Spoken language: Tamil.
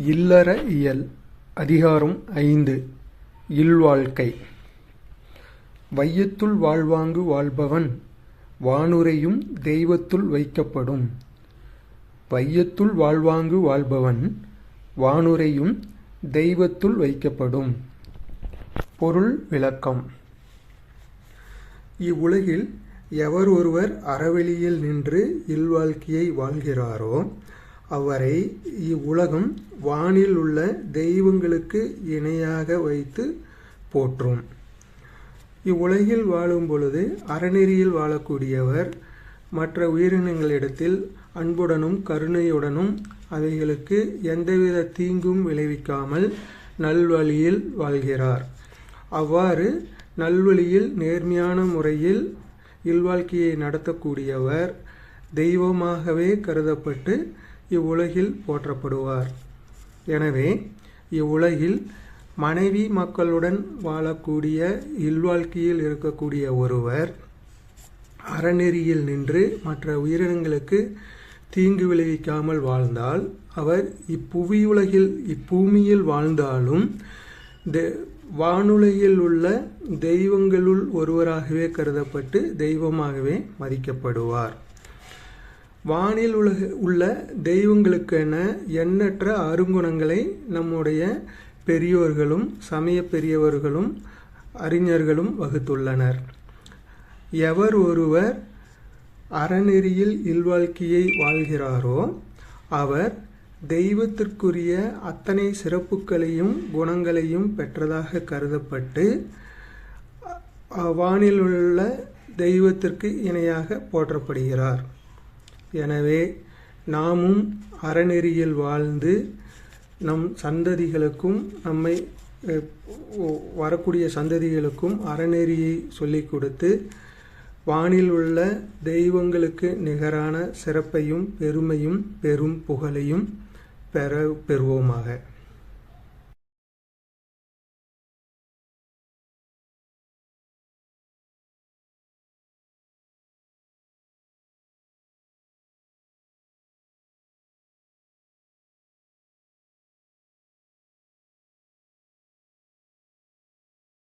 இல்லற இயல் அதிகாரம் ஐந்து இல்வாழ்க்கை. வையத்துள் வாழ்வாங்கு வாழ்பவன் வானுரையும் தெய்வத்துள் வைக்கப்படும். வையத்துள் வாழ்வாங்கு வாழ்பவன் வானுரையும் தெய்வத்துள் வைக்கப்படும். பொருள் விளக்கம். இவ்வுலகில் எவர் ஒருவர் அறவெளியில் நின்று இல்வாழ்க்கையை வாழ்கிறாரோ அவரை இவ்வுலகம் வானில் உள்ள தெய்வங்களுக்கு இணையாக வைத்து போற்றும். இவ்வுலகில் வாழும் பொழுது அறநெறியில் வாழக்கூடியவர் மற்ற உயிரினங்களிடத்தில் அன்புடனும் கருணையுடனும் அவைகளுக்கு எந்தவித தீங்கும் விளைவிக்காமல் நல்வழியில் வாழ்கிறார். அவ்வாறு நல்வழியில் நேர்மையான முறையில் இல்வாழ்க்கையை நடத்தக்கூடியவர் தெய்வமாகவே கருதப்பட்டு இவ்வுலகில் போற்றப்படுவார். எனவே இவ்வுலகில் மனைவி மக்களுடன் வாழக்கூடிய இல்வாழ்க்கையில் இருக்கக்கூடிய ஒருவர் அறநெறியில் நின்று மற்ற உயிரினங்களுக்கு தீங்கு விளைவிக்காமல் வாழ்ந்தால் அவர் இப்புவியுலகில் இப்பூமியில் வாழ்ந்தாலும் வானுலகில் உள்ள தெய்வங்களுள் ஒருவராகவே கருதப்பட்டு தெய்வமாகவே மதிக்கப்படுவார். வானில் உலக உள்ள தெய்வங்களுக்கென எண்ணற்ற அருங்குணங்களை நம்முடைய பெரியோர்களும் சமய பெரியவர்களும் அறிஞர்களும் வகுத்துள்ளனர். எவர் ஒருவர் அறநெறியில் இல்வாழ்க்கையை வாழ்கிறாரோ அவர் தெய்வத்திற்குரிய அத்தனை சிறப்புகளையும் குணங்களையும் பெற்றதாக கருதப்பட்டு வானில் உள்ள தெய்வத்திற்கு இணையாக போற்றப்படுகிறார். எனவே நாமும் அறநெறியில் வாழ்ந்து நம் சந்ததிகளுக்கும் நம்மை வரக்கூடிய சந்ததிகளுக்கும் அறநெறியை சொல்லிக் கொடுத்து வானில் உள்ள தெய்வங்களுக்கு நிகரான சிறப்பையும் பெருமையும் பெரும் புகழையும் பெற பெறுவோமாக.